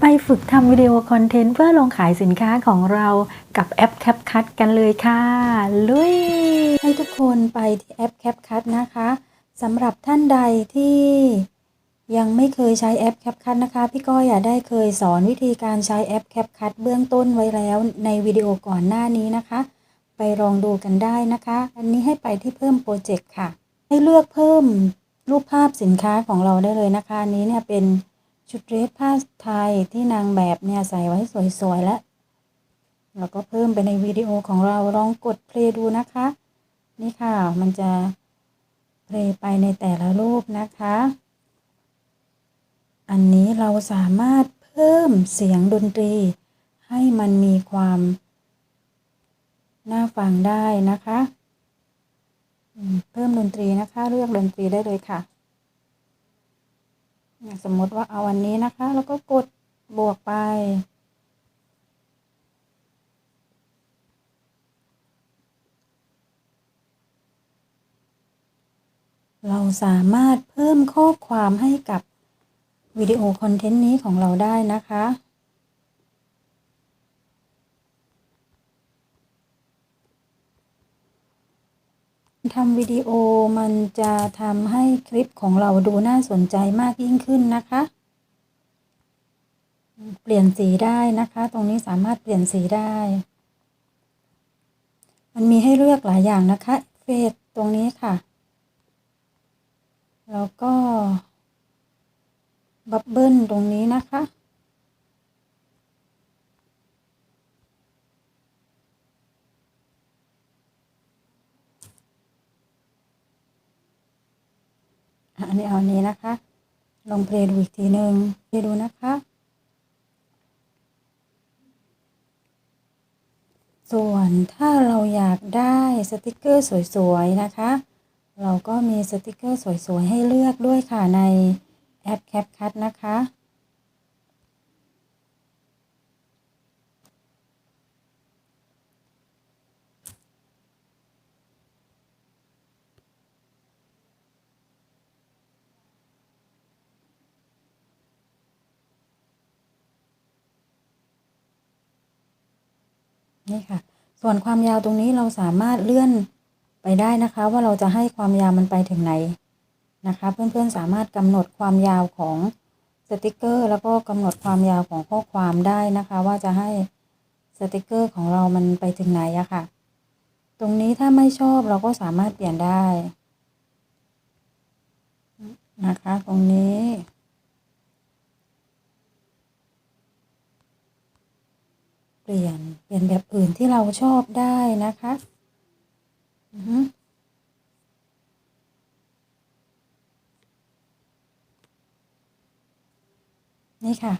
ไปฝึกทำวิดีโอคอนเทนต์เพื่อลงขายสินค้าของเรากับแอป CapCut กันเลยค่ะ ลุย ให้ทุกคนไปที่แอป CapCut นะคะสำหรับท่านใดที่ยังไม่เคยใช้แอป CapCut นะคะ พี่ก้อยได้เคยสอนวิธีการใช้แอป CapCut เบื้องต้นไว้แล้วในวิดีโอก่อนหน้านี้นะคะ ไปลองดูกันได้นะคะ อันนี้ให้ไปที่เพิ่มโปรเจกต์ค่ะ ให้เลือกเพิ่มรูปภาพสินค้าของเราได้เลยนะคะ อันนี้เนี่ยเป็น ชุดเดรสผ้าไทยที่นางแบบเนี่ยใส่ไว้สวยๆแล้วแล้วก็เพิ่มไปในวิดีโอของเราลองกดเพลย์ดูนะคะ นี่ค่ะมันจะเพลย์ไปในแต่ละรูปนะคะ อันนี้เราสามารถเพิ่มเสียงดนตรี ให้มันมีความน่าฟังได้นะคะ เพิ่มดนตรีนะคะ เลือกดนตรีได้เลยค่ะ สมมติว่าเอาวันนี้นะคะ แล้วก็กดบวกไป เราสามารถเพิ่มข้อความให้กับวิดีโอคอนเทนต์นี้ของเราได้นะคะ ทำวิดีโอมันจะทำให้คลิปของเราดูน่าสนใจมากยิ่งขึ้นนะคะ เปลี่ยนสีได้นะคะ ตรงนี้สามารถเปลี่ยนสีได้ มันมีให้เลือกหลายอย่างนะคะเฟสตรงนี้ค่ะ แล้วก็บับเบิ้ลตรงนี้นะคะ อันนี้เอานนี้นะคะ ลองเพลย์ดูอีกทีหนึ่งเพลย์ดูนะคะ ส่วนถ้าเราอยากได้สติกเกอร์สวยๆนะคะ เราก็มีสติกเกอร์สวยๆให้เลือกด้วยค่ะในแอป CapCut นะคะ นี่ค่ะ ส่วนความยาวตรงนี้เราสามารถเลื่อนไปได้นะคะ ว่าเราจะให้ความยาวมันไปถึงไหนนะคะ เพื่อนๆสามารถกำหนดความยาวของสติกเกอร์ แล้วก็กำหนดความยาวของข้อความได้นะคะ ว่าจะให้สติกเกอร์ของเรามันไปถึงไหนอะค่ะ ตรงนี้ถ้าไม่ชอบเราก็สามารถเปลี่ยนได้นะคะ ตรงนี้ เปลี่ยน เปลี่ยนแบบอื่นที่เราชอบได้นะคะนี่ค่ะ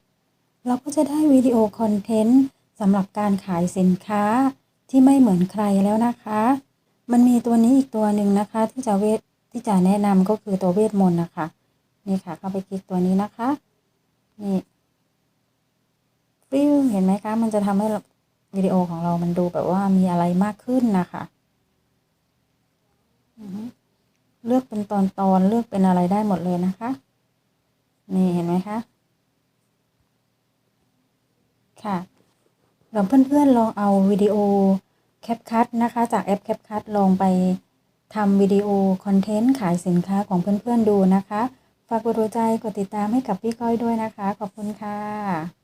เราก็จะได้วิดีโอคอนเทนต์สำหรับการขายสินค้าที่ไม่เหมือนใครแล้วนะคะ มันมีตัวนี้อีกตัวหนึ่งนะคะ ที่จะเวทที่จะแนะนำก็คือตัวเวทมนต์นะคะ นี่ค่ะ เข้าไปคลิกตัวนี้นะคะ นี่ฟิวเห็นไหมคะ มันจะทำให้ วิดีโอของเรามันดูแบบว่ามีอะไรมากขึ้นนะคะเลือกเป็นตอนตอนเลือกเป็นอะไรได้หมดเลยนะคะ นี่เห็นไหมคะ ค่ะเราเพื่อนๆลองเอาวิดีโอ CapCut นะคะ จากแอป CapCut ลองไปทำวิดีโอคอนเทนต์ขายสินค้าของเพื่อนๆดูนะคะ ฝากกดหัวใจกดติดตามให้กับพี่ก้อยด้วยนะคะ ขอบคุณค่ะ